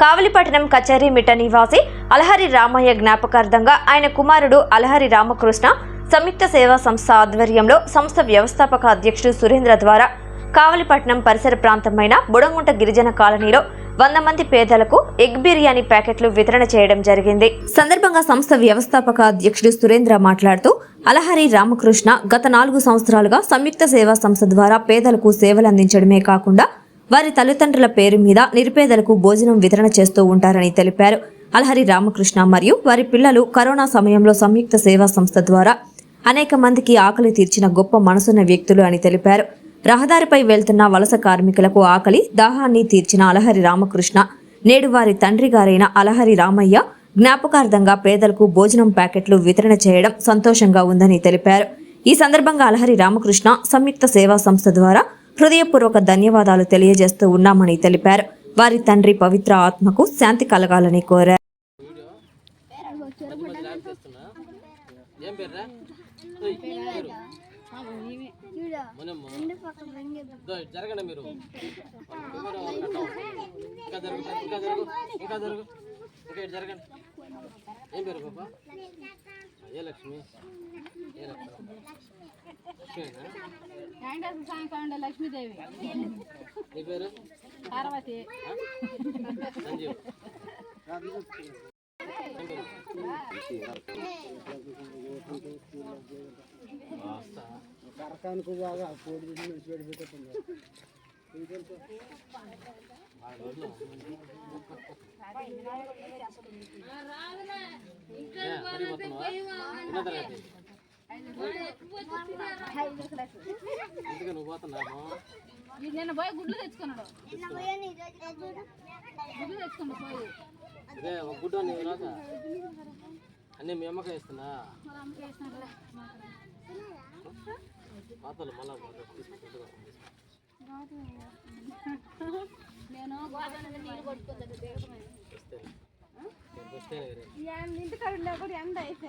కావలిపట్నం కచేరీ మిట్ట నివాసి అలహరి రామయ్య జ్ఞాపకార్థంగా ఆయన కుమారుడు అలహరి రామకృష్ణ సంయుక్త సేవా సంస్థ ఆధ్వర్యంలో సంస్థ వ్యవస్థాపక అధ్యక్షుడు సురేంద్ర ద్వారా కావలిపట్నం పరిసర ప్రాంతమైన బుడంగుంట గిరిజన కాలనీలో వంద మంది పేదలకు ఎగ్ బిర్యానీ ప్యాకెట్లు వితరణ చేయడం జరిగింది. సందర్భంగా సంస్థ వ్యవస్థాపక అధ్యక్షుడు సురేంద్ర మాట్లాడుతూ అలహరి రామకృష్ణ గత నాలుగు సంవత్సరాలుగా సంయుక్త సేవా సంస్థ ద్వారా పేదలకు సేవలు అందించడమే కాకుండా వారి తల్లిదండ్రుల పేరు మీద నిరుపేదలకు భోజనం వితరణ చేస్తూ ఉంటారని తెలిపారు. అలహరి రామకృష్ణ మరియు వారి పిల్లలు కరోనా సమయంలో సంయుక్త సేవా సంస్థ ద్వారా అనేక మందికి ఆకలి తీర్చిన గొప్ప మనసున్న వ్యక్తులు అని తెలిపారు. రహదారిపై వెళ్తున్న వలస కార్మికులకు ఆకలి దాహాన్ని తీర్చిన అలహరి రామకృష్ణ నేడు వారి తండ్రి గారైన అలహరి రామయ్య జ్ఞాపకార్థంగా పేదలకు భోజనం ప్యాకెట్లు వితరణ చేయడం సంతోషంగా ఉందని తెలిపారు. ఈ సందర్భంగా అలహరి రామకృష్ణ సంయుక్త సేవా సంస్థ ద్వారా హృదయపూర్వక ధన్యవాదాలు తెలియజేస్తూ ఉన్నామని తెలిపారు. వారి తండ్రి పవిత్ర ఆత్మకు శాంతి కలగాలని కోరారు. జరగండి మీరు ఇంకా జరుగు ఇంకా జరుగు ఇంకా జరుగు ఇంకా జరగండి ఏం పేరు పాప ఏ లక్ష్మి? ఏ లక్ష్మి? వెంకటేశ్వర స్వామి కొండ లక్ష్మీదేవి పార్వతి సంజీవ్ ఏం పేరు? వస్తా. ఆ రోజులో. నిన్న పోయి గుడ్లు తెచ్చుకున్నాడు. గుడ్లు తెచ్చుకున్నాడు పోయి. అదే ఒక గుడ్డ అన్నీ మీ అమ్మకే ఇస్తున్నా. పాతలు మళ్ళా నేను నీళ్ళు కొట్టుకుంటాను ఇంటికాడ ఉండే కూడా ఎండ అయితే.